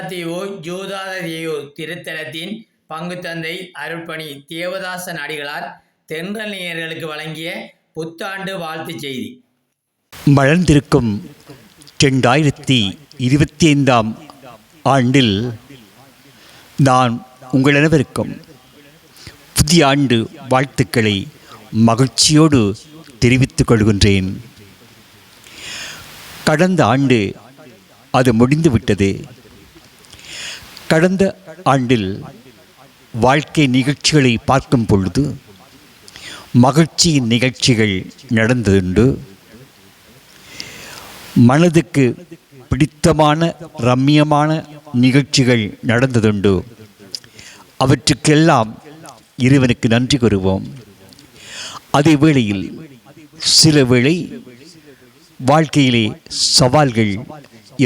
முல்லைத்தீவு ஜோதாதேயு திருத்தலத்தின் பங்குத்தந்தை அருட்பணி தேவதாசன் அடிகளார் தென்றல் நேயர்களுக்கு வழங்கிய புத்தாண்டு வாழ்த்துச் செய்தி. வளர்ந்திருக்கும் ரெண்டாயிரத்தி இருபத்தி ஐந்தாம் ஆண்டில் நான் உங்கள் அனைவருக்கும் புதிய ஆண்டு வாழ்த்துக்களை மகிழ்ச்சியோடு தெரிவித்துக் கொள்கின்றேன். கடந்த ஆண்டு அது முடிந்துவிட்டது. கடந்த ஆண்டில் வாழ்க்கை நிகழ்ச்சிகளை பார்க்கும் பொழுது மகிழ்ச்சியின் நிகழ்ச்சிகள் நடந்ததுண்டு மனதுக்கு பிடித்தமான ரம்மியமான நிகழ்ச்சிகள் நடந்ததுண்டு அவற்றுக்கெல்லாம் இறைவனுக்கு நன்றி கூறுவோம். அதே வேளையில் சில வேளை வாழ்க்கையிலே சவால்கள்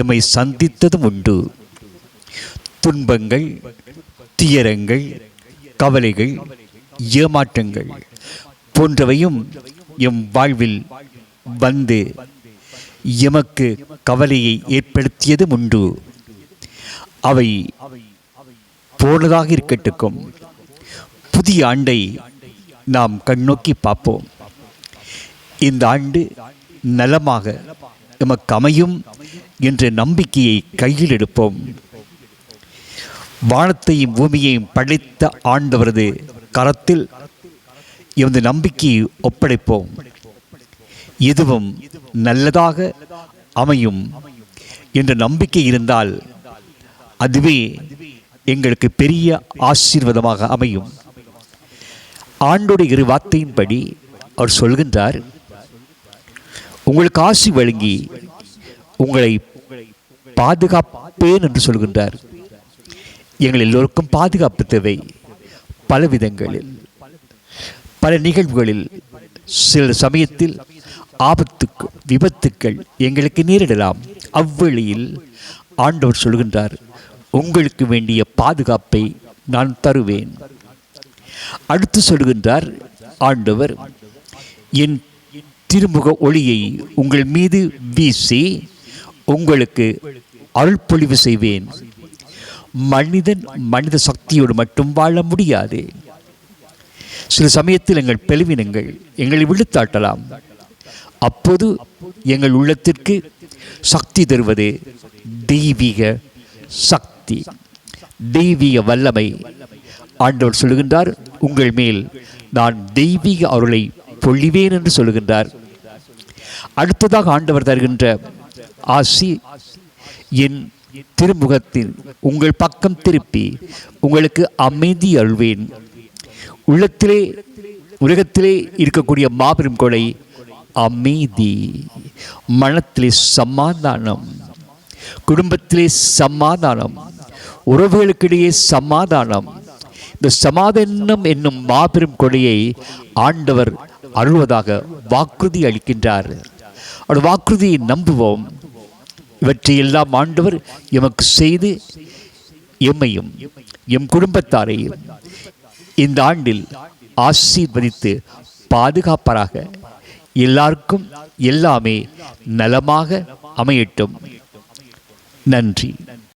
எம்மை சந்தித்ததும் உண்டு. துன்பங்கள் துயரங்கள் கவலைகள் ஏமாற்றங்கள் போன்றவையும் எம் வாழ்வில் வந்து எமக்கு கவலையை ஏற்படுத்தியதும் உண்டு. அவை போனதாக இருக்கட்டுக்கும் புதிய ஆண்டை நாம் கண்ணோக்கி பார்ப்போம். இந்த ஆண்டு நலமாக எமக்கு அமையும் என்ற நம்பிக்கையை கையில் எடுப்போம். வானத்தையும் பூமியையும் படைத்த ஆண்டவரது கரத்தில் எமது நம்பிக்கையை ஒப்படைப்போம். எதுவும் நல்லதாக அமையும் என்ற நம்பிக்கை இருந்தால் அதுவே எங்களுக்கு பெரிய ஆசீர்வாதமாக அமையும். ஆண்டோட இரு வார்த்தையின்படி அவர் சொல்கின்றார் உங்களுக்கு ஆசி வழங்கி உங்களை பாதுகாப்பேன் என்று சொல்கின்றார். எங்கள் எல்லோருக்கும் பாதுகாப்பு தேவை. பல விதங்களில். பல நிகழ்வுகளில். சில சமயத்தில் ஆபத்துக்கு விபத்துக்கள் எங்களுக்கு நேரிடலாம். அவ்வழியில் ஆண்டவர் சொல்கின்றார் உங்களுக்கு வேண்டிய பாதுகாப்பை நான் தருவேன். அடுத்து சொல்கின்றார் ஆண்டவர் என் திருமுக ஒளியை உங்கள் மீது வீசி உங்களுக்கு அருள்பொழிவு செய்வேன். மனிதன் மனித சக்தியோடு மட்டும் வாழ முடியாது. சில சமயத்தில் எங்கள் பெருவினங்கள் எங்களை விழுத்தாட்டலாம். அப்போது எங்கள் உள்ளத்திற்கு சக்தி தருவது தெய்வீக சக்தி தெய்வீக வல்லமை. ஆண்டவர் சொல்லுகின்றார் உங்கள் மேல் நான் தெய்வீக அருளை பொழிவேன் என்று சொல்லுகின்றார். அடுத்ததாக ஆண்டவர் தருகின்ற ஆசி என் திருமுகத்தில் உங்கள் பக்கம் திருப்பி உங்களுக்கு அமைதி அழுவேன் உள்ளத்திலே உலகத்திலே இருக்கக்கூடிய மாபெரும் கொலை அமைதி. மனத்திலே சமாதானம். குடும்பத்திலே சமாதானம். உறவுகளுக்கிடையே சமாதானம். இந்த சமாதானம் என்னும் மாபெரும் கொடையை ஆண்டவர் அருள்வதாக வாக்குறுதி அளிக்கின்றார். அவர் வாக்குறுதியை நம்புவோம். இவற்றையெல்லாம் ஆண்டவர் எமக்கு செய்து எம்மையும் எம் குடும்பத்தாரையும் இந்த ஆண்டில் ஆசீர்வதித்து பாதுகாப்பராக. எல்லாருக்கும் எல்லாமே நலமாக அமையட்டும். நன்றி.